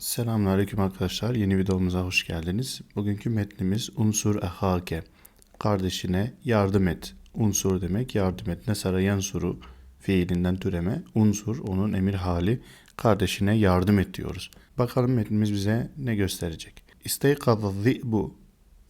Selamünaleyküm arkadaşlar. Yeni videomuza hoş geldiniz. Bugünkü metnimiz unsur ehake. Kardeşine yardım et. Unsur demek yardım et. Nesara yansuru fiilinden türeme. Unsur onun emir hali. Kardeşine yardım et diyoruz. Bakalım metnimiz bize ne gösterecek. İsteykaza zi'bu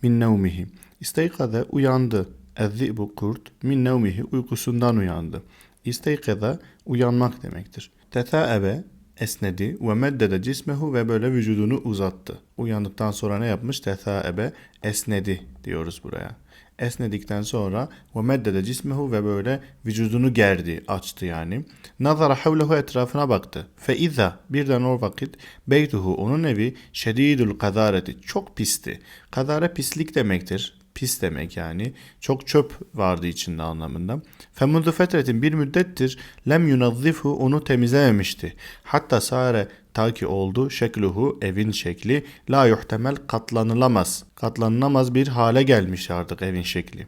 min nevmihi. İsteykaza uyandı. Ez-zi'bu kurt min nevmihi uykusundan uyandı. İsteykaza uyanmak demektir. Tetâebe esnedi ve meddede cismehu ve böyle vücudunu uzattı. Uyandıktan sonra ne yapmış? Tetâebe esnedi diyoruz buraya. Esnedikten sonra ve meddede cismehu ve böyle vücudunu gerdi, açtı yani. Nazara havlehu etrafına baktı. Fe izâ birden o vakit beytuhu onun evi şedidül kazareti çok pisti. Kazare pislik demektir pis demek yani. Çok çöp vardı içinde anlamında. Femundu fetretin bir müddettir lem yunazzifu onu temizlememişti. Hatta sare ta ki oldu şekluhu evin şekli la yuhtemel katlanılamaz. Katlanılamaz bir hale gelmiş artık evin şekli.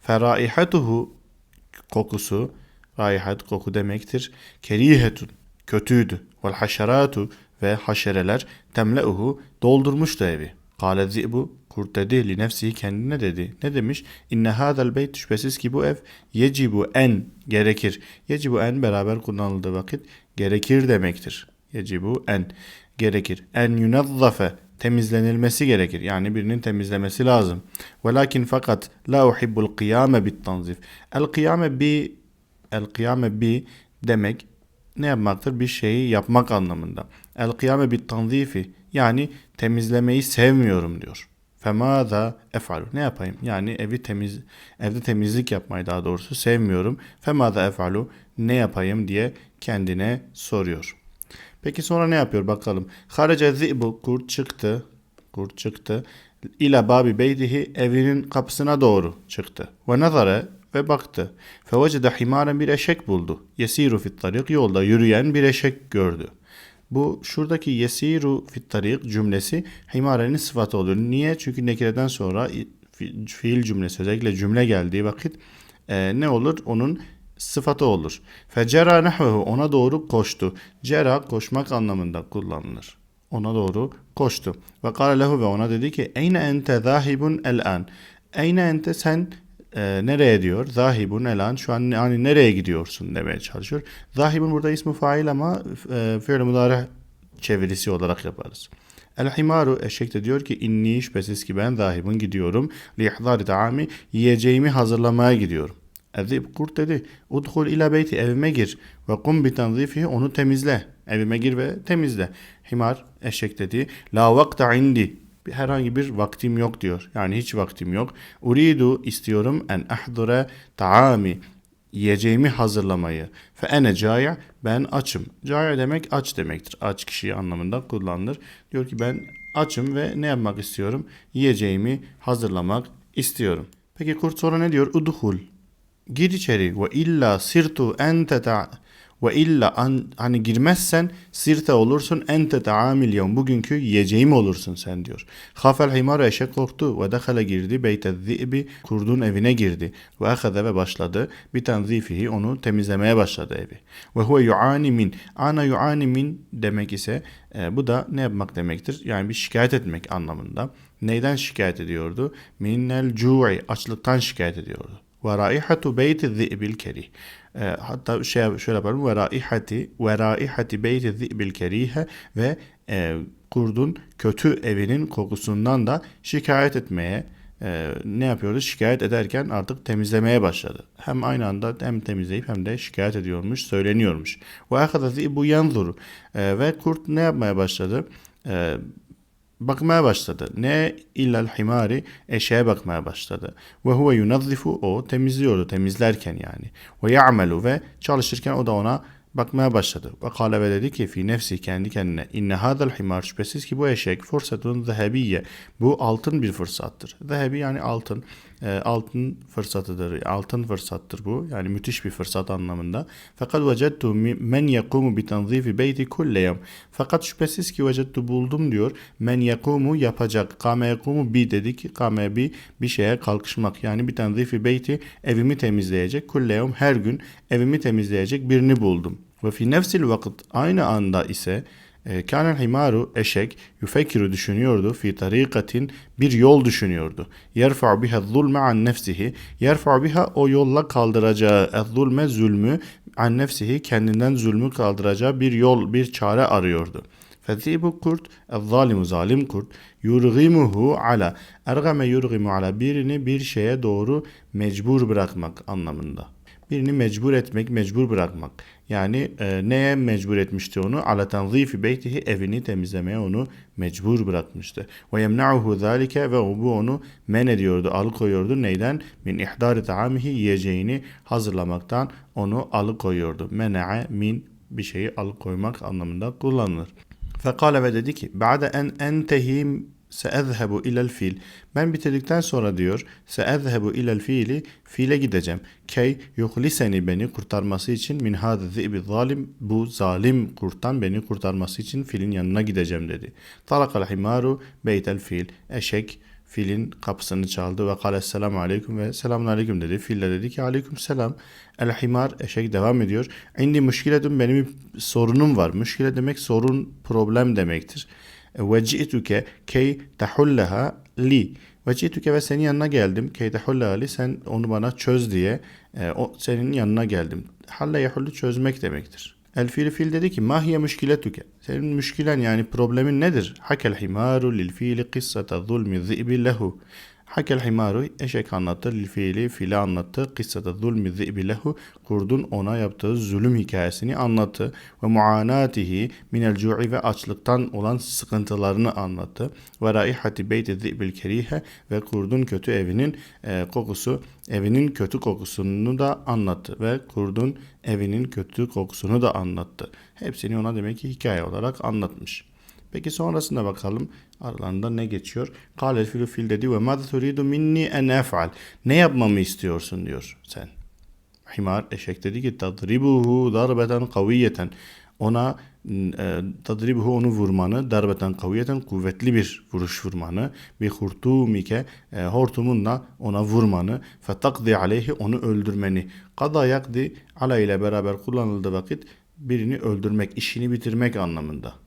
Feraihatuhu kokusu raihat koku demektir. Kerihetun kötüydü. Vel haşeratu ve haşereler temleuhu doldurmuştu evi. Kale zi'bu kurt dedi li nefsihi kendine dedi. Ne demiş? İnne hadal beyt şüphesiz ki bu ev yecibu en gerekir. Yecibu en beraber kullanıldığı vakit gerekir demektir. Yecibu en gerekir. En yunazzafe temizlenilmesi gerekir. Yani birinin temizlemesi lazım. Velakin fakat la uhibbul kıyame bit tanzif. El kıyame bi el kıyame bi demek ne yapmaktır? Bir şeyi yapmak anlamında. El kıyame bit tanzifi yani temizlemeyi sevmiyorum diyor. Femada efalu. Ne yapayım? Yani evi temiz evde temizlik yapmayı daha doğrusu sevmiyorum. Femada efalu. Ne yapayım diye kendine soruyor. Peki sonra ne yapıyor bakalım. Haraca zibu kurt çıktı. Kurt çıktı. İla babi beydihi evinin kapısına doğru çıktı. Ve nazara ve baktı. Fevecede himaren bir eşek buldu. Yesiru fit tarik yolda yürüyen bir eşek gördü. Bu şuradaki yesiru fit tarik cümlesi himarenin sıfatı olur. Niye? Çünkü nekireden sonra fi- fiil cümlesi özellikle cümle geldiği vakit e, ne olur? Onun sıfatı olur. Fecera nehvehu ona doğru koştu. Cera koşmak anlamında kullanılır. Ona doğru koştu. Ve kâle lehu ve ona dedi ki Eyne ente zahibun el an. Eyne ente sen e, nereye diyor? Zahibun elan şu an hani nereye gidiyorsun demeye çalışıyor. Zahibun burada ismi fail ama e, fiil mudari çevirisi olarak yaparız. El himaru eşek de diyor ki inni şüphesiz ki ben zahibun gidiyorum. Li ihdari taami yiyeceğimi hazırlamaya gidiyorum. Ezib kurt dedi. Udhul ila beyti evime gir ve kum bi onu temizle. Evime gir ve temizle. Himar eşek dedi. La vakta indi herhangi bir vaktim yok diyor. Yani hiç vaktim yok. Uridu istiyorum en ahdure taami yiyeceğimi hazırlamayı. Fe ene caya ben açım. Caya demek aç demektir. Aç kişi anlamında kullanılır. Diyor ki ben açım ve ne yapmak istiyorum? Yiyeceğimi hazırlamak istiyorum. Peki kurt sonra ne diyor? Udhul. Gir içeri ve illa sirtu ente ve illa an, hani girmezsen sirte olursun ente taamil yevm bugünkü yiyeceğim olursun sen diyor. Hafel himar eşek korktu ve dekhala girdi beyte zibi kurdun evine girdi ve ahaze ve başladı bir tanzifihi onu temizlemeye başladı evi. Ve huve yuani min ana yuani min demek ise e, bu da ne yapmak demektir? Yani bir şikayet etmek anlamında. Neyden şikayet ediyordu? Minel cu'i açlıktan şikayet ediyordu. Ve raihatu beyti zi'bil kerih. E, hatta şey şöyle yapalım. Ve raihati ve raihati beyti zi'bil kerihe ve e, kurdun kötü evinin kokusundan da şikayet etmeye e, ne yapıyordu? Şikayet ederken artık temizlemeye başladı. Hem aynı anda hem temizleyip hem de şikayet ediyormuş, söyleniyormuş. Ve ahada zi'bu yanzuru. Ve kurt ne yapmaya başladı? E, bakmaya başladı. Ne illal himari eşeğe bakmaya başladı. Ve huve yunazzifu o temizliyordu temizlerken yani. Ve ya'melu ve çalışırken o da ona bakmaya başladı. Ve kâle ve dedi ki fi nefsi kendi kendine inne hadal himar şüphesiz ki bu eşek fırsatun zehebiye bu altın bir fırsattır. Zehebi yani altın altın fırsatıdır. Altın fırsattır bu. Yani müthiş bir fırsat anlamında. Fakat vecettu men yakumu bi tanzifi beyti kulle yevm. Fakat şüphesiz ki vecettu buldum diyor. Men yakumu yapacak. Kame yakumu bi dedi ki kame bi bir şeye kalkışmak. Yani bir tanzifi beyti evimi temizleyecek. Kulle yevm her gün evimi temizleyecek birini buldum. Ve fi nefsil vakit aynı anda ise E, Kânel himaru eşek yufekiru düşünüyordu fi tarikatin bir yol düşünüyordu. Yerfa biha zulme an nefsihi. Yerfa biha o yolla kaldıracağı zulme zulmü an nefsihi kendinden zulmü kaldıracağı bir yol bir çare arıyordu. Fethibu kurt, zalimu zalim kurt, yurgimuhu ala, ergame yurgimu ala birini bir şeye doğru mecbur bırakmak anlamında. Birini mecbur etmek, mecbur bırakmak. Yani e, neye mecbur etmişti onu? Ala tanzifi beytihi evini temizlemeye onu mecbur bırakmıştı. Ve yemna'uhu zalike ve bu onu men ediyordu, alıkoyuyordu. Neyden? Min ihdari taamihi yiyeceğini hazırlamaktan onu alıkoyuyordu. Mena'a min bir şeyi alıkoymak anlamında kullanılır. Fekale ve dedi ki Ba'de en entehim seezhebu ilel fil. Ben bitirdikten sonra diyor seezhebu ilel fiili fiile gideceğim. Key yuhliseni beni kurtarması için min zi'bi zalim bu zalim kurttan beni kurtarması için filin yanına gideceğim dedi. Tarakal himaru beytel fil. Eşek filin kapısını çaldı ve kale selamu aleyküm ve selamun aleyküm dedi. Fil de dedi ki aleyküm selam. El himar eşek devam ediyor. İndi müşkiletun benim bir sorunum var. Müşkile demek sorun problem demektir. Ve ci'tuke key tahulleha li. Ve ci'tuke ve senin yanına geldim. Key tahulleha li sen onu bana çöz diye e, o senin yanına geldim. Halle yahullu çözmek demektir. El fil fil dedi ki mahiye müşkiletuke. Senin müşkilen yani problemin nedir? Hakel himaru lil fili kıssata zulmi zi'bi lehu. Hakel himaru eşek anlattı, lil fiili fili anlattı, kıssata zulmi zi'bi lehu kurdun ona yaptığı zulüm hikayesini anlattı ve muanatihi minel cu'i ve açlıktan olan sıkıntılarını anlattı ve raihati beyti zi'bil kerihe ve kurdun kötü evinin e, kokusu evinin kötü kokusunu da anlattı ve kurdun evinin kötü kokusunu da anlattı. Hepsini ona demek ki hikaye olarak anlatmış. Peki sonrasında bakalım aralarında ne geçiyor? Kâlel filu fil dedi ve mâze turidu minni en ef'al. Ne yapmamı istiyorsun diyor sen. Himar eşek dedi ki tadribuhu darbeten kaviyeten. Ona e, tadribuhu onu vurmanı darbeten kaviyeten kuvvetli bir vuruş vurmanı bir hurtumike e, hortumunla ona vurmanı fetakdi aleyhi onu öldürmeni kada yakdi ala ile beraber kullanıldığı vakit birini öldürmek işini bitirmek anlamında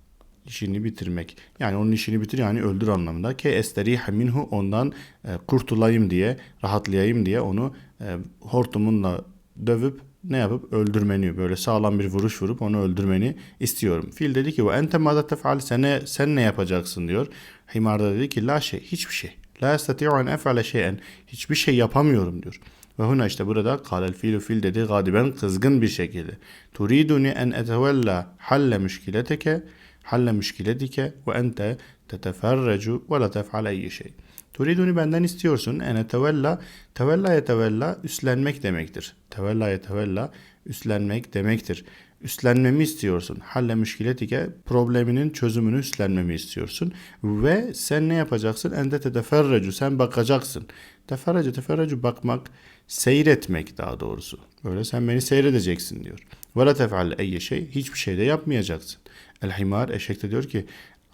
işini bitirmek. Yani onun işini bitir yani öldür anlamında. Ke esterihe minhu ondan e, kurtulayım diye, rahatlayayım diye onu e, hortumunla dövüp ne yapıp öldürmeni böyle sağlam bir vuruş vurup onu öldürmeni istiyorum. Fil dedi ki ve ente mada tefal sen, sen ne yapacaksın diyor. Himar da dedi ki la şey hiçbir şey. La estati'u en ef'ale şeyen hiçbir şey yapamıyorum diyor. Ve huna işte burada kalel filu fil dedi gadiben kızgın bir şekilde. Turiduni en etevella halle müşkileteke ve ente teteferrecu ve la tef'al eyyi şey. Turiduni benden istiyorsun. Ene tevella. Tevella yetevella üstlenmek demektir. Tevella yetevella üstlenmek demektir. Üstlenmemi istiyorsun. Halle müşkiletike probleminin çözümünü üstlenmemi istiyorsun. Ve sen ne yapacaksın? Ende teteferrecu. Sen bakacaksın. Teferrecu teferrecu bakmak, seyretmek daha doğrusu. Böyle sen beni seyredeceksin diyor. Ve la tef'al eyye şey. Hiçbir şey de yapmayacaksın. El himar eşek de diyor ki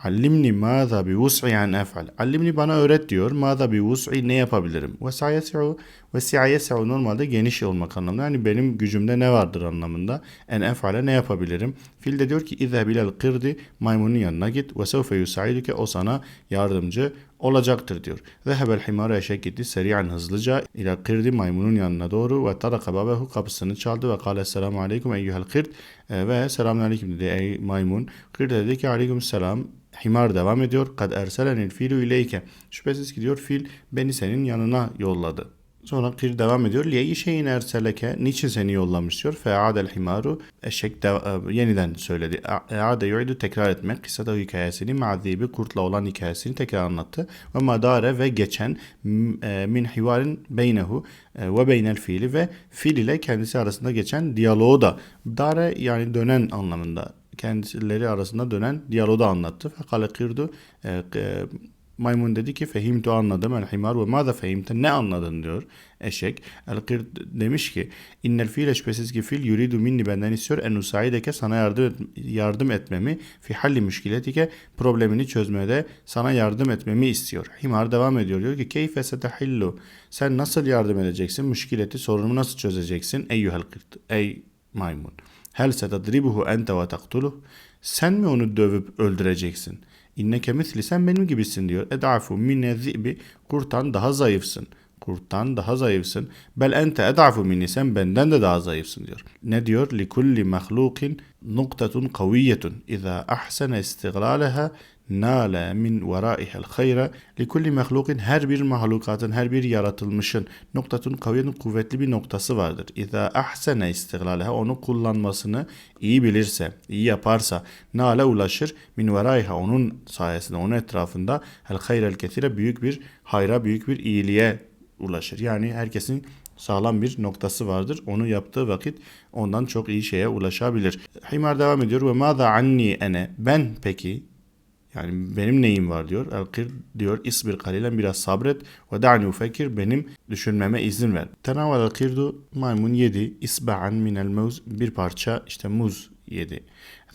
Allimni maza bi vus'i an ef'al. Allimni bana öğret diyor. Maza bi vus'i ne yapabilirim? Ve sayesi'u ve si'ayesi'u normalde geniş olmak anlamında. Yani benim gücümde ne vardır anlamında. En ef'ale ne yapabilirim? Fil de diyor ki İzheb ilel kırdi maymunun yanına git ve sevfe yusaiduke o sana yardımcı olacaktır diyor. Zehebel himara eşek gitti seri'an hızlıca ila kırdi maymunun yanına doğru ve taraka babehu kapısını çaldı ve kale selamu aleyküm eyyuhel kırd e, ve selamun aleyküm dedi ey maymun. Kırd dedi ki aleyküm selam Himar devam ediyor. Kad erselenil filu ileyke. Şüphesiz ki diyor fil beni senin yanına yolladı. Sonra kir devam ediyor. Liyeyi şeyin erseleke. Niçin seni yollamış diyor. Fe'adel himaru. Eşek de, e, yeniden söyledi. E'ade yu'idu tekrar etmek. Kıssada hikayesini ma'zibi kurtla olan hikayesini tekrar anlattı. Ve madare ve geçen e, min hivarin beynehu e, ve beynel fiili ve fil ile kendisi arasında geçen diyaloğu da dare yani dönen anlamında kendileri arasında dönen diyaloğu anlattı. Fekale kırdu. Maymun dedi ki fehimtu anladım el himar ve maza fehimte ne anladın diyor eşek. El kır demiş ki innel fiil şüphesiz ki fil yuridu minni benden istiyor en usaideke sana yardım, et, yardım etmemi fi halli müşkiletike problemini çözmede sana yardım etmemi istiyor. Himar devam ediyor diyor ki keyfe setahillu sen nasıl yardım edeceksin müşkileti sorunumu nasıl çözeceksin eyyuhel kırt ey maymun. Hel setadribuhu ente ve taktuluh. Sen mi onu dövüp öldüreceksin? İnneke misli sen benim gibisin diyor. Edafu minne zi'bi kurttan daha zayıfsın. Kurttan daha zayıfsın. Bel ente edafu minni sen benden de daha zayıfsın diyor. Ne diyor? Likulli mahlukin nuktatun kaviyetun. İza ahsene istiglaleha nâle min verâihel hayra likulli mahlukin her bir mahlukatın her bir yaratılmışın noktatun kaviyetun kuvvetli bir noktası vardır. İza ahsene istiglaleha onu kullanmasını iyi bilirse, iyi yaparsa nâle ulaşır min verâiha onun sayesinde onun etrafında el hayrel kesire büyük bir hayra büyük bir iyiliğe ulaşır. Yani herkesin sağlam bir noktası vardır. Onu yaptığı vakit ondan çok iyi şeye ulaşabilir. Himar devam ediyor ve maza anni ene ben peki yani benim neyim var diyor. El-Kir diyor isbir kalilen biraz sabret ve da'ni ufekir benim düşünmeme izin ver. Tenavel el-Kirdu maymun yedi isba'an minel muz bir parça işte muz yedi.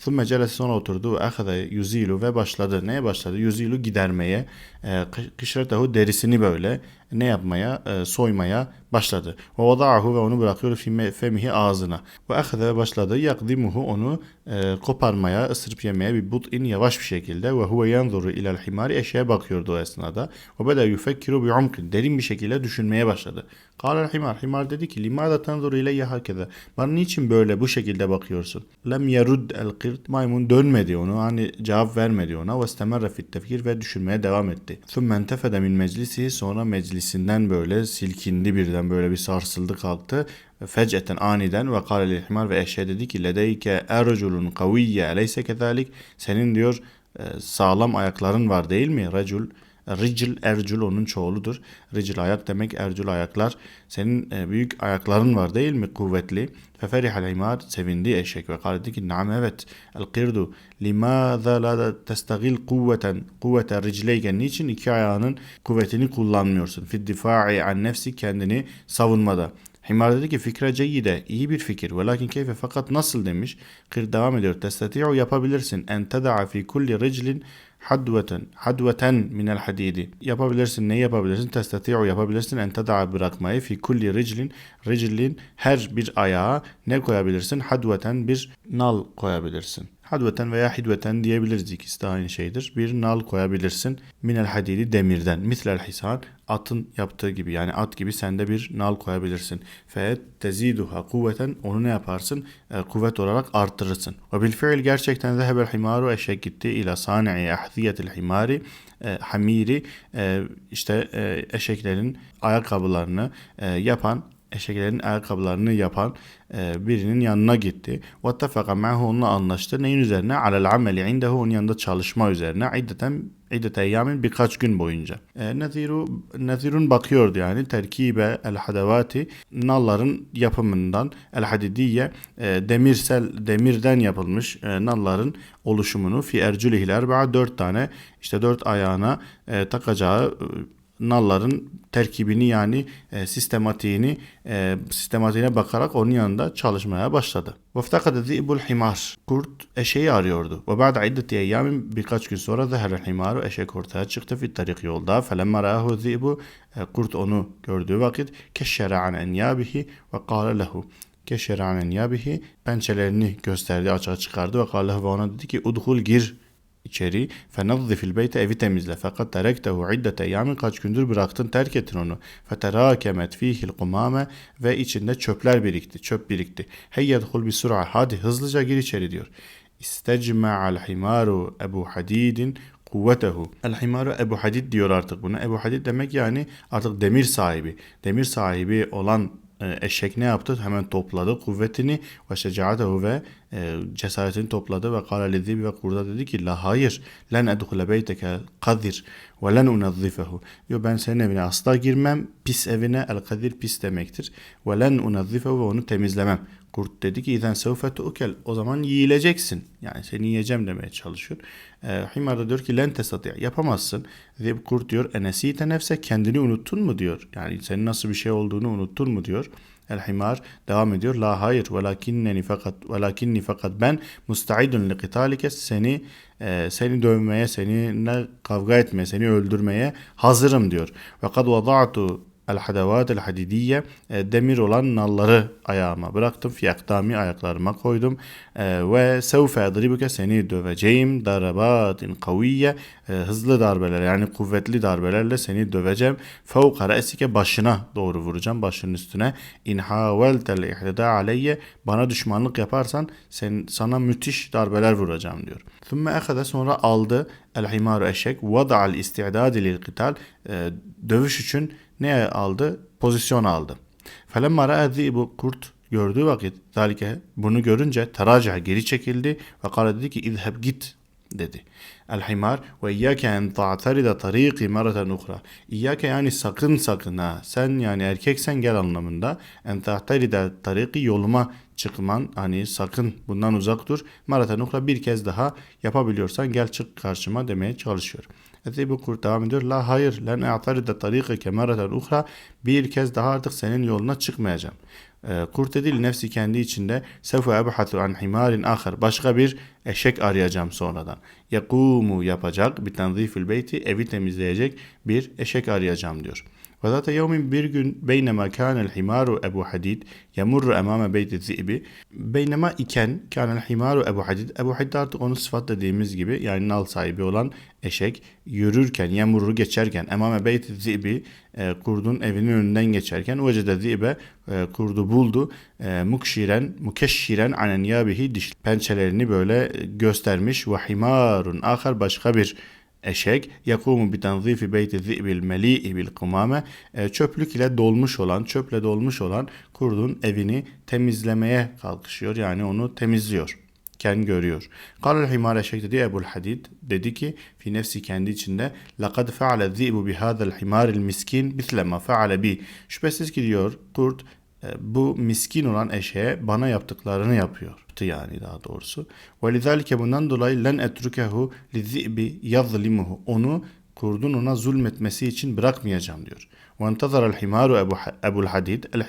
Thumme celese sonra oturdu ve ahada yuzilu ve başladı. Neye başladı? Yuzilu gidermeye, e, kışretehu derisini böyle ne yapmaya, e, soymaya başladı. Ve vada'ahu ve onu bırakıyor femihi ağzına. Ve ahada başladı yakdimuhu onu e, koparmaya, ısırıp yemeye bir but'in yavaş bir şekilde ve huve yanzuru ilel himari eşeğe bakıyordu o esnada. Ve beda yufekkiru bi umkin derin bir şekilde düşünmeye başladı. Kâlel himar, himar dedi ki limâda tanzuru ileyye hakeza. Bana niçin böyle bu şekilde bakıyorsun? Lem yerud el kırt maymun dönmedi onu hani cevap vermedi ona ve istemerre fit tefkir ve düşünmeye devam etti. Thummen tefede min meclisi sonra meclisinden böyle silkindi birden böyle bir sarsıldı kalktı. Fec'eten aniden ve kâle himar ve eşeğe dedi ki ledeyke erculun kaviyye eleyse kezalik senin diyor e, sağlam ayakların var değil mi? Recul Ricil, ercul onun çoğuludur. Ricil ayak demek, ercul ayaklar. Senin e, büyük ayakların var değil mi? Kuvvetli. Feferihal himar sevindi eşek ve dedi ki naam evet. El qirdu limâzâ la testagil kuvveten kuvvete ricleyken niçin iki ayağının kuvvetini kullanmıyorsun? Fid difa'i an nefsi kendini savunmada. Himar dedi ki fikre ceyyide iyi bir fikir. Velakin keyfe fakat nasıl demiş. Kır devam ediyor. Testati'u yapabilirsin. En teda'a fi kulli riclin hadveten hadveten minel hadidi yapabilirsin ne yapabilirsin testati'u yapabilirsin en teda'a bırakmayı fi kulli riclin riclin her bir ayağa ne koyabilirsin hadveten bir nal koyabilirsin Hadveten veya hidveten diyebiliriz ikisi de aynı şeydir. Bir nal koyabilirsin. Minel hadidi demirden. Mislel hisan atın yaptığı gibi yani at gibi sen de bir nal koyabilirsin. Fe teziduha kuvveten onu ne yaparsın? E, kuvvet olarak arttırırsın. Ve bil fiil gerçekten de hebel himaru eşek gitti ila sani'i ahziyetil himari e, hamiri e, işte e, eşeklerin ayakkabılarını e, yapan eşeklerin ayakkabılarını yapan e, birinin yanına gitti. وَاتَّفَقَ مَعْهُ onunla anlaştı. Neyin üzerine? عَلَى الْعَمَلِ عِنْدَهُ onun yanında çalışma üzerine. İddeten İddet eyyamin birkaç gün boyunca. E, Neziru, Nezirun bakıyordu yani terkibe el hadavati nalların yapımından el hadidiye e, demirsel demirden yapılmış e, nalların oluşumunu fi erculihil erba'a dört tane işte dört ayağına e, takacağı e, nalların terkibini yani e, sistematiğini e, sistematiğine bakarak onun yanında çalışmaya başladı. Veftakade zibul himar. Kurt eşeği arıyordu. Ve ba'da iddeti eyyamin birkaç gün sonra zeherel himaru eşek ortaya çıktı fit tarik yolda. Ra'ahu zibu e, kurt onu gördüğü vakit keşşere an enyabihi ve kâle lehu keşşere an enyabihi pençelerini gösterdi açığa çıkardı ve kâle ve ona dedi ki udhul gir içeri fenazzifil beyte evi temizle fakat terektehu iddete eyyamin kaç gündür bıraktın terk ettin onu feterakemet fihil kumame ve içinde çöpler birikti çöp birikti heyyedhul bi sur'a hadi hızlıca gir içeri diyor istecma'al himaru ebu hadidin kuvvetehu. El himaru Ebu Hadid diyor artık buna. Ebu Hadid demek yani artık demir sahibi. Demir sahibi olan e, eşek ne yaptı? Hemen topladı kuvvetini ve şecaatehu ve e, cesaretini topladı ve kâle lezîbi ve kurda dedi ki la hayır len edhule beyteke kadir ve len unazzifehu diyor ben senin evine asla girmem pis evine el kadir pis demektir ve len unazzifehu ve onu temizlemem Kurt dedi ki izen sevfe tu'kel o zaman yiyileceksin. Yani seni yiyeceğim demeye çalışıyor. E, Himar da diyor ki len tesati yapamazsın. Zeb kurt diyor enesite nefse kendini unuttun mu diyor. Yani senin nasıl bir şey olduğunu unuttun mu diyor. El himar devam ediyor. La hayır velakinneni fakat velakinni fakat ben mustaidun li qitalike seni e, seni dövmeye, seninle kavga etmeye, seni öldürmeye hazırım diyor. Ve kad vada'tu el hadavat el demir olan nalları ayağıma bıraktım. Fi akdami ayaklarıma koydum. E, ve sevfe adribuke seni döveceğim. Darabatin kaviye e, hızlı darbeler yani kuvvetli darbelerle seni döveceğim. Fevka re'sike başına doğru vuracağım. Başının üstüne. İn haveltel ihdida aleyye bana düşmanlık yaparsan sen, sana müthiş darbeler vuracağım diyor. Thumme ehade sonra aldı el himaru eşek vada'al isti'dadi lil qital e, dövüş için ne aldı? Pozisyon aldı. Felemma ra'a bu kurt gördüğü vakit zalike bunu görünce teraca geri çekildi ve kala dedi ki idheb git dedi. El himar ve iyyake en ta'tarida tariqi maratan ukhra. İyyake yani sakın sakın ha. Sen yani erkeksen gel anlamında. En ta'tarida tariqi yoluma çıkman hani sakın bundan uzak dur. Maratan ukhra bir kez daha yapabiliyorsan gel çık karşıma demeye çalışıyor. Ebu Kurt devam ediyor. La hayır len a'tarida tariqike maratan ukhra. Bir kez daha artık senin yoluna çıkmayacağım. Ee, Kurt edil nefsi kendi içinde sefu ebhatu an himarin ahar başka bir eşek arayacağım sonradan. Yakumu yapacak bir tanzifil beyti evi temizleyecek bir eşek arayacağım diyor. Yevmin bir gün beynema kânel himaru Ebu Hadid yamurru emame beyti zi'bi. Beynema iken kânel himaru Ebu Hadid Ebu Hadid artık onu sıfat dediğimiz gibi yani nal sahibi olan eşek yürürken yamurru geçerken emame beyti zi'bi e, kurdun evinin önünden geçerken vecede zi'be e, kurdu buldu e, mukşiren mukeşşiren anen yabihi diş pençelerini böyle göstermiş. Ve himarun ahar başka bir eşek yakumu bi tanzifi beyti zi'bil meli'i bil kumame e, çöplük ile dolmuş olan çöple dolmuş olan kurdun evini temizlemeye kalkışıyor yani onu temizliyor ken görüyor. Kal himar eşek dedi Ebul Hadid dedi ki fi nefsi kendi içinde laqad feale zi'bu bi hadal himaril miskin misle ma feale bi şüphesiz ki diyor kurt bu miskin olan eşeğe bana yaptıklarını yapıyor yani daha doğrusu. Lizalike bundan dolayı len etrukehu lizi'bi yazlimuhu. Onu kurdun ona zulmetmesi için bırakmayacağım diyor. Himaru ebu, ebul hadid el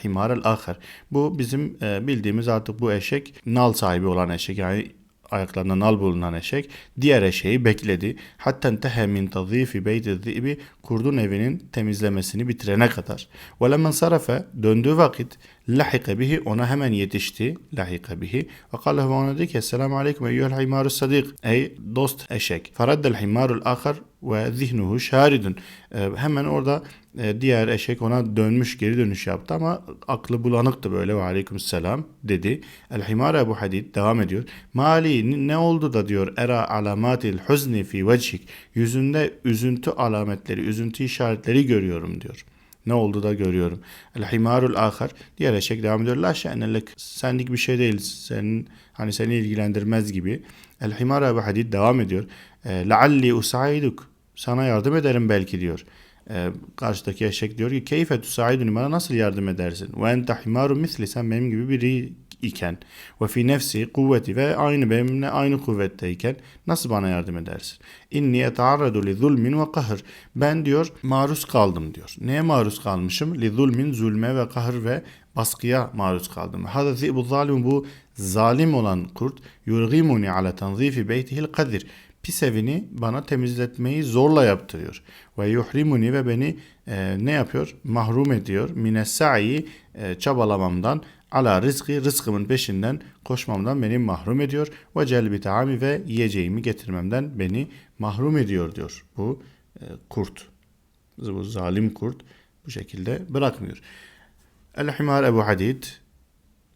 ahir. Bu bizim e, bildiğimiz artık bu eşek nal sahibi olan eşek yani ayaklarında nal bulunan eşek diğer eşeği bekledi. Hatta entehe min tazifi beyti zibi kurdun evinin temizlemesini bitirene kadar. Ve lemmen sarafe döndüğü vakit lahike bihi ona hemen yetişti. Lahike bihi ve kâle ona dedi ki Esselamu aleyküm eyyuhel himaru sadik. Ey dost eşek. Faraddel himarul ahar ve zihnuhu şaridun. Ee, hemen orada e, diğer eşek ona dönmüş geri dönüş yaptı ama aklı bulanıktı böyle ve aleyküm selam dedi. El himar Ebu Hadid devam ediyor. Mali ne oldu da diyor era alamatil huzni fi vecihik. Yüzünde üzüntü alametleri, üzüntü işaretleri görüyorum diyor. Ne oldu da görüyorum. El himarul ahar. Diğer eşek devam ediyor. La şe'nelek. Senlik bir şey değil. Senin hani seni ilgilendirmez gibi. El himar Ebu Hadid devam ediyor. E, Lealli usaiduk. Sana yardım ederim belki diyor. Ee, karşıdaki eşek diyor ki keyfe tusaiduni bana nasıl yardım edersin? Ve ente himaru misli sen benim gibi biri iken ve fi nefsi kuvveti ve aynı benimle aynı kuvvetteyken nasıl bana yardım edersin? İnni etaarradu li zulmin ve kahır. Ben diyor maruz kaldım diyor. Neye maruz kalmışım? Li zulmin zulme ve kahır ve baskıya maruz kaldım. Hada zibu zalim bu zalim olan kurt yurgimuni ala tanzifi beytihil kadir pis evini bana temizletmeyi zorla yaptırıyor. Ve yuhrimuni ve beni e, ne yapıyor? Mahrum ediyor. Mine sa'i e, çabalamamdan ala rızkı rızkımın peşinden koşmamdan beni mahrum ediyor. Ve celbi taami ve yiyeceğimi getirmemden beni mahrum ediyor diyor bu e, kurt. Bu zalim kurt bu şekilde bırakmıyor. El himar Ebu Hadid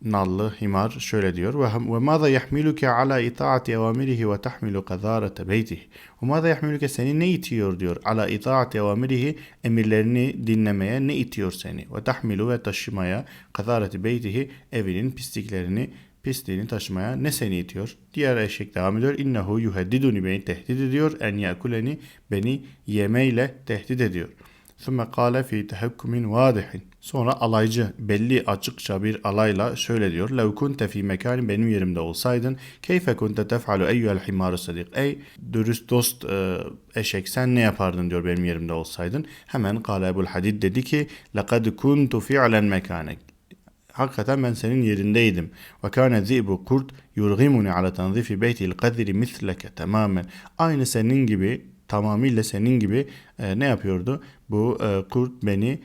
nallı himar şöyle diyor ve maza yahmiluke ala itaati evamirihi ve tahmilu kazarete beytihi ve maza yahmiluke seni ne itiyor diyor ala itaati evamirihi emirlerini dinlemeye ne itiyor seni ve tahmilu ve taşımaya kazarete beytihi evinin pisliklerini pisliğini taşımaya ne seni itiyor? Diğer eşek devam ediyor. İnnehu yuheddiduni beni tehdit ediyor. En yakuleni beni yemeyle tehdit ediyor. ثُمَّ قَالَ فِي تَهَكُّمٍ وَادِحٍ Sonra alaycı, belli açıkça bir alayla şöyle diyor. لَوْ كُنْتَ فِي مَكَانٍ Benim yerimde olsaydın. كَيْفَ كُنْتَ تَفْعَلُ اَيُّهَا الْحِمَارُ صَدِيقِ Ey dürüst dost e, eşek sen ne yapardın diyor benim yerimde olsaydın. Hemen Kale Ebul Hadid dedi ki لَقَدْ كُنْتُ فِعْلًا مَكَانَكَ Hakikaten ben senin yerindeydim. Ve kâne zi'bu kurt yurgimuni ala tanzifi beytil kadri misleke tamamen. Aynı senin gibi tamamıyla senin gibi e, ne yapıyordu? Bu e, kurt beni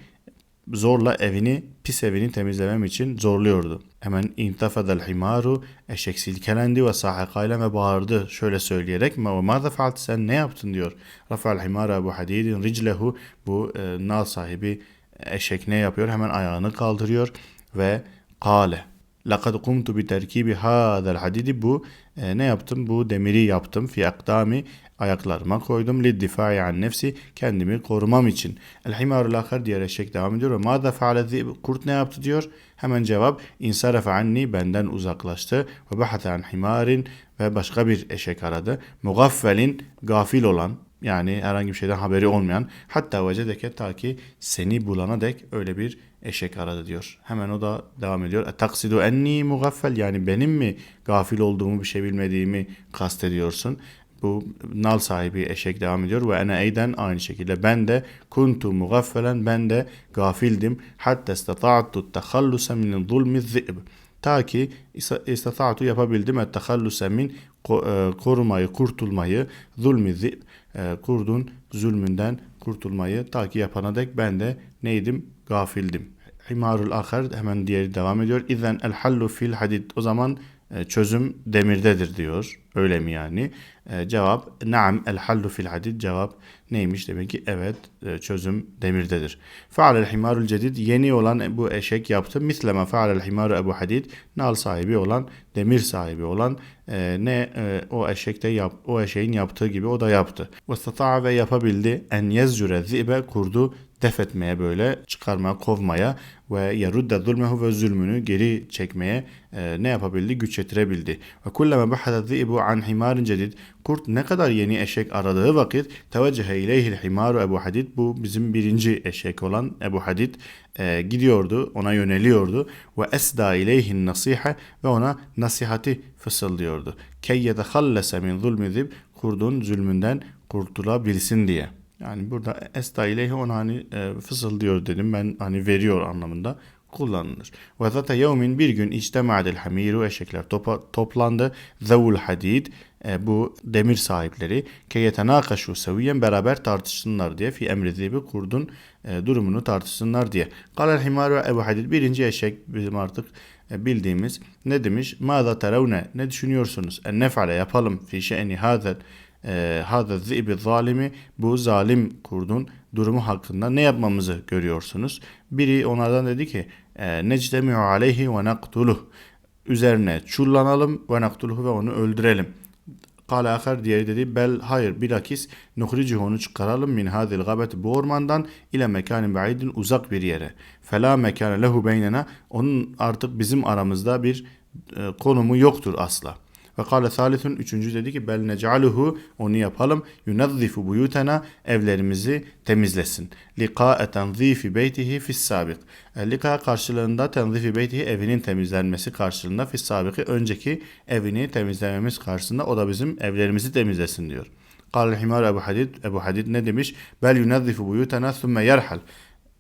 zorla evini, pis evini temizlemem için zorluyordu. Hemen intafadel himaru eşek silkelendi ve sahikayla ve bağırdı şöyle söyleyerek ve mâze fealt sen ne yaptın diyor. Rafa'l himara Ebu Hadidin riclehu bu e, nal sahibi eşek ne yapıyor? Hemen ayağını kaldırıyor ve kale Kumtu bi terkibi hadal hadidi bu e, ne yaptım? Bu demiri yaptım. Fi akdami ayaklarıma koydum. Difai an nefsi kendimi korumam için. El himarul ahar diğer eşek devam ediyor. Feale zib kurt ne yaptı diyor. Hemen cevap insarafe anni benden uzaklaştı. Ve bahate an himarin ve başka bir eşek aradı. Mugaffelin gafil olan yani herhangi bir şeyden haberi olmayan hatta vecedeke ta ki seni bulana dek öyle bir eşek aradı diyor. Hemen o da devam ediyor. Taksidu enni mugaffel yani benim mi gafil olduğumu bir şey bilmediğimi kastediyorsun. Bu nal sahibi eşek devam ediyor. Ve ene eyden aynı şekilde. Ben de kuntu mugaffelen ben de gafildim. Hatta istata'tu tehallusa min zulmi zib. Ta ki istata'tu yapabildim. Et tehallusa min e, korumayı kurtulmayı zulmi zib e, kurdun zulmünden kurtulmayı ta ki yapana dek ben de neydim gafildim. Himarul ahar hemen diğeri devam ediyor. İzen el hallu fil hadid. O zaman çözüm demirdedir diyor. Öyle mi yani? E, cevap naam el hallu fil hadid. Cevap neymiş? Demek ki evet e, çözüm demirdedir. Fa'alel himarul cedid. Yeni olan bu eşek yaptı. Misleme fa'alel himaru ebu hadid. Nal sahibi olan, demir sahibi olan e, ne e, o eşekte yap, o eşeğin yaptığı gibi o da yaptı. Ve ve yapabildi. En yezcure zibe kurdu def etmeye böyle çıkarmaya, kovmaya ve yarudda zulmehu ve zulmünü geri çekmeye e, ne yapabildi? Güç yetirebildi. Ve kulleme bahada zibu an himarin cedid. Kurt ne kadar yeni eşek aradığı vakit teveccehe ileyhil himaru Ebu Hadid. Bu bizim birinci eşek olan Ebu Hadid e, gidiyordu, ona yöneliyordu. Ve esda ileyhin nasiha ve ona nasihati fısıldıyordu. Key yedehallese min zulmi zib. Kurdun zulmünden kurtulabilsin diye. Yani burada esta ileyhi ona hani e, fısıldıyor dedim ben hani veriyor anlamında kullanılır. Ve zata yevmin bir gün içtema'del hamiru eşekler topa, toplandı. Zavul hadid e, bu demir sahipleri ke yetenakaşu seviyen beraber tartışsınlar diye fi emri zibi kurdun e, durumunu tartışsınlar diye. Kalel himaru Ebu Hadid birinci eşek bizim artık e, bildiğimiz ne demiş? Mâza teravne ne düşünüyorsunuz? En nef'ale yapalım fi şe'ni hazel hâzâ zibi zalimi bu zalim kurdun durumu hakkında ne yapmamızı görüyorsunuz. Biri onlardan dedi ki necdemi'u aleyhi ve naktuluh üzerine çullanalım ve naktuluhu ve onu öldürelim. Kale ahar diğeri dedi bel hayır bilakis nuhricuhu onu çıkaralım min hadil gabet bu ormandan ile mekanin ba'idin uzak bir yere. Fela mekane lehu beynena onun artık bizim aramızda bir e, konumu yoktur asla. Ve kâle thâlithun üçüncü dedi ki bel nec'aluhu onu yapalım yunazzifu buyutena evlerimizi temizlesin. Liqa'e tenzifi beytihi fis sabik. E, Lika karşılığında tenzifi beytihi evinin temizlenmesi karşılığında fis sabiki önceki evini temizlememiz karşısında o da bizim evlerimizi temizlesin diyor. Kâle himar Ebu Hadid. Ebu Hadid ne demiş? Bel yunazzifu buyutena thumme yerhal.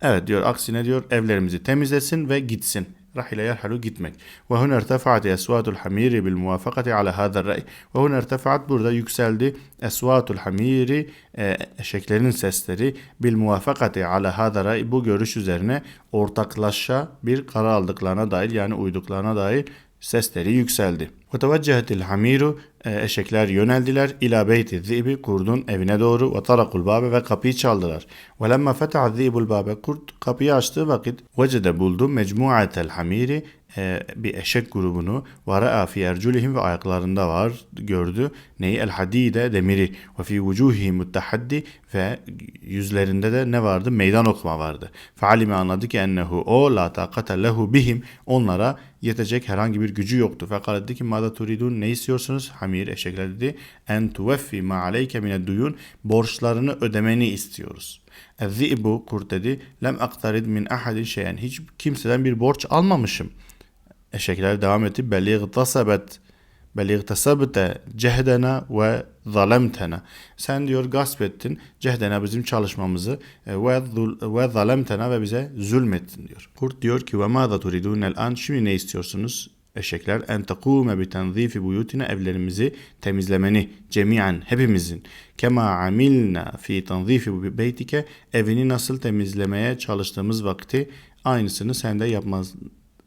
Evet diyor aksine diyor evlerimizi temizlesin ve gitsin. رحل يرحل gitmek. وهنا ارتفعت أصوات الحمير بالموافقة على هذا الرأي. وهنا ارتفعت burada yükseldi أصوات الحمير e, eşeklerin sesleri bil muvafakati ala hada ray bu görüş üzerine ortaklaşa bir karar aldıklarına dair yani uyduklarına dair sesleri yükseldi. Teveccehetil hamiru e, eşekler yöneldiler ila beyti zibi kurdun evine doğru ve tarakul babe ve kapıyı çaldılar. Ve lemma fetaha zibul babe kurt kapıyı açtığı vakit vecede buldu mecmuatel hamiri e, bir eşek grubunu ve ra'a fi erculihim ve ayaklarında var gördü. Neyi? El hadide demiri ve fi vucuhi muttahaddi ve yüzlerinde de ne vardı? Meydan okuma vardı. Fealime anladı ki ennehu o la taqate lehu bihim onlara yetecek herhangi bir gücü yoktu. Fakat dedi ki mada turidun ne istiyorsunuz? Hamir eşekler dedi. En tuveffi ma aleyke mined duyun borçlarını ödemeni istiyoruz. Ezzibu kurt dedi. Lem aktarid min ahadin şeyen. Hiç kimseden bir borç almamışım. Eşekler devam etti. Beli tasabet bel igtasabte cehdena ve zalemtena. Sen diyor gasp ettin cehdena bizim çalışmamızı e, ve ve zalemtena ve bize zulmettin diyor. Kurt diyor ki ve maza turidun el an şimdi ne istiyorsunuz? Eşekler en tekume bi tenzifi buyutina evlerimizi temizlemeni cemiyen hepimizin kema amilna fi tenzifi beytike evini nasıl temizlemeye çalıştığımız vakti aynısını sen de yapmaz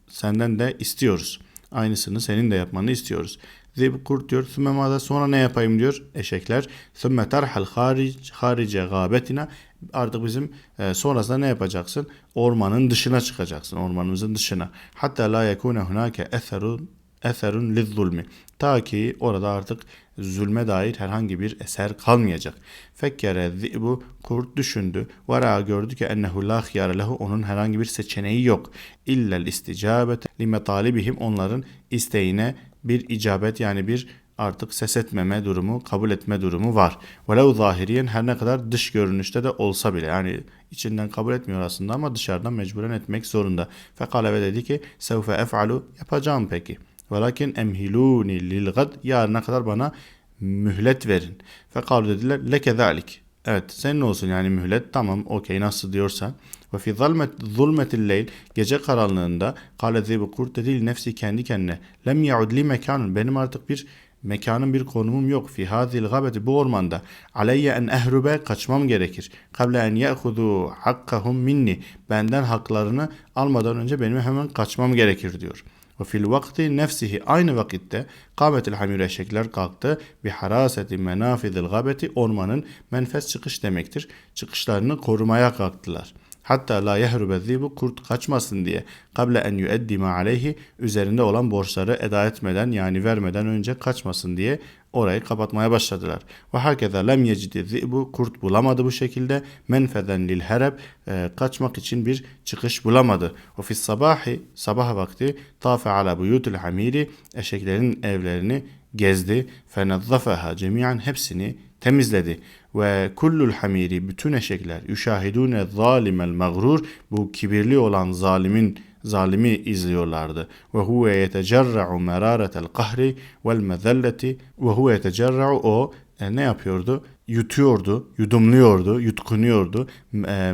senden de istiyoruz. Aynısını senin de yapmanı istiyoruz. Zib kurt diyor. Sümme mada sonra ne yapayım diyor eşekler. Sümme terhal haric, harice gabetina. Artık bizim e, sonrasında ne yapacaksın? Ormanın dışına çıkacaksın. Ormanımızın dışına. Hatta la yekune hunake eserun eserun lizzulmi. Ta ki orada artık zulme dair herhangi bir eser kalmayacak. Fekkere zibu kurt düşündü. Vara gördü ki ennehu la khiyara lehu onun herhangi bir seçeneği yok. İllel isticabete lime talibihim onların isteğine bir icabet yani bir artık ses etmeme durumu, kabul etme durumu var. Velev zahiriyen her ne kadar dış görünüşte de olsa bile yani içinden kabul etmiyor aslında ama dışarıdan mecburen etmek zorunda. Fekale ve dedi ki sevfe ef'alu yapacağım peki. Velakin emhiluni lil gad yarına kadar bana mühlet verin. Fekalu dediler leke zalik. Evet senin olsun yani mühlet tamam okey nasıl diyorsan. Ve fi zulmet, zulmetil leyl gece karanlığında kale zibu kurt dedi nefsi kendi kendine lem yaud li mekanun benim artık bir mekanım bir konumum yok fi hadil gabeti bu ormanda aleyye en ehrube kaçmam gerekir kable en ye'hudu hakkahum minni benden haklarını almadan önce benim hemen kaçmam gerekir diyor. Ve fil vakti nefsihi aynı vakitte kâmetil hamir eşekler kalktı bi haraseti menafidil gabeti ormanın menfez çıkış demektir. Çıkışlarını korumaya kalktılar. Hatta la yehrube zibu kurt kaçmasın diye kable en yüeddime aleyhi üzerinde olan borçları eda etmeden yani vermeden önce kaçmasın diye orayı kapatmaya başladılar. Ve herkese lem yecidi zibu kurt bulamadı bu şekilde menfeden lil hereb e, kaçmak için bir çıkış bulamadı. Ve fis sabahi sabah vakti tafe ala buyutul hamiri eşeklerin evlerini gezdi. Fenazzafeha cemiyen hepsini temizledi. Ve kullul hamiri bütün eşekler yüşahidune zalimel mağrur bu kibirli olan zalimin zalimi izliyorlardı. Ve huve yetecerra'u meraretel kahri vel mezelleti ve huve yetecerra'u o e, ne yapıyordu? Yutuyordu, yudumluyordu, yutkunuyordu. E,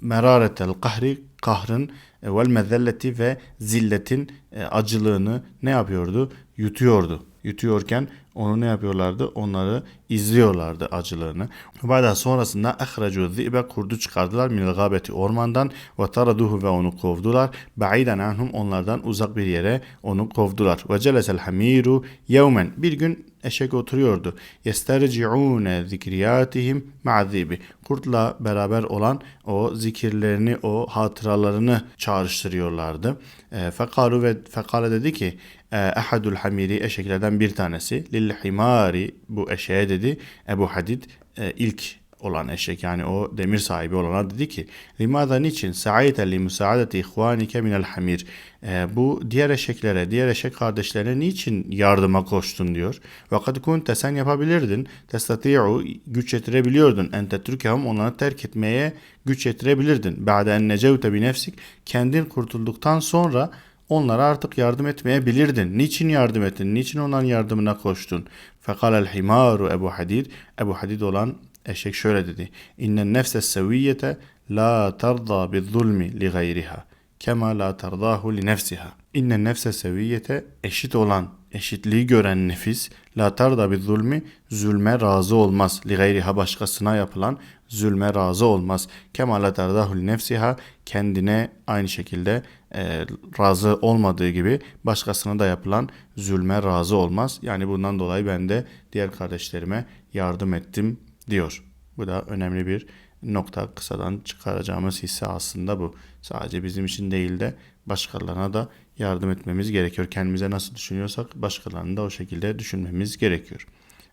meraretel kahri kahrın e, vel mezelleti ve zilletin e, acılığını ne yapıyordu? Yutuyordu. Yutuyorken onu ne yapıyorlardı? Onları izliyorlardı acılarını. Ve sonrasında ehrecu zibe kurdu çıkardılar minel gabeti ormandan ve taraduhu ve onu kovdular. Ba'iden anhum onlardan uzak bir yere onu kovdular. Ve celesel hamiru yevmen bir gün eşek oturuyordu. Yesterci'une zikriyatihim ma'zibi. Kurtla beraber olan o zikirlerini, o hatıralarını çağrıştırıyorlardı. E, fekalu ve fekale dedi ki ehadul hamiri eşeklerden bir tanesi lil himari bu eşeğe dedi Ebu Hadid e, ilk olan eşek yani o demir sahibi olana dedi ki Limada niçin sa'ite li musaadeti ihvanike minel hamir e, bu diğer eşeklere diğer eşek kardeşlerine niçin yardıma koştun diyor. Ve kad kunte sen yapabilirdin testati'u güç yetirebiliyordun en tetrükehum onları terk etmeye güç yetirebilirdin. Ba'de en necevte bi nefsik kendin kurtulduktan sonra onlara artık yardım etmeyebilirdin. Niçin yardım ettin? Niçin onların yardımına koştun? Fekalel himaru Ebu Hadid. Ebu Hadid olan eşek şöyle dedi. İnnen nefses seviyete la tarda bi zulmi li gayriha. Kema la tardahu li nefsiha. İnnen nefse seviyete eşit olan, eşitliği gören nefis la tarda bi zulmi zulme razı olmaz. Li gayriha başkasına yapılan zulme razı olmaz. Kema la tardahu li nefsiha kendine aynı şekilde e, razı olmadığı gibi başkasına da yapılan zulme razı olmaz. Yani bundan dolayı ben de diğer kardeşlerime yardım ettim diyor. Bu da önemli bir nokta kısadan çıkaracağımız hisse aslında bu. Sadece bizim için değil de başkalarına da yardım etmemiz gerekiyor. Kendimize nasıl düşünüyorsak başkalarını da o şekilde düşünmemiz gerekiyor.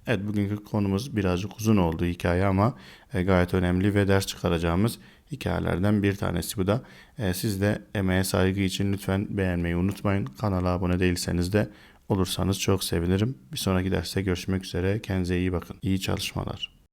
Evet bugünkü konumuz birazcık uzun oldu hikaye ama e, gayet önemli ve ders çıkaracağımız hikayelerden bir tanesi bu da. E, siz de emeğe saygı için lütfen beğenmeyi unutmayın. Kanala abone değilseniz de olursanız çok sevinirim. Bir sonraki derste görüşmek üzere. Kendinize iyi bakın. İyi çalışmalar.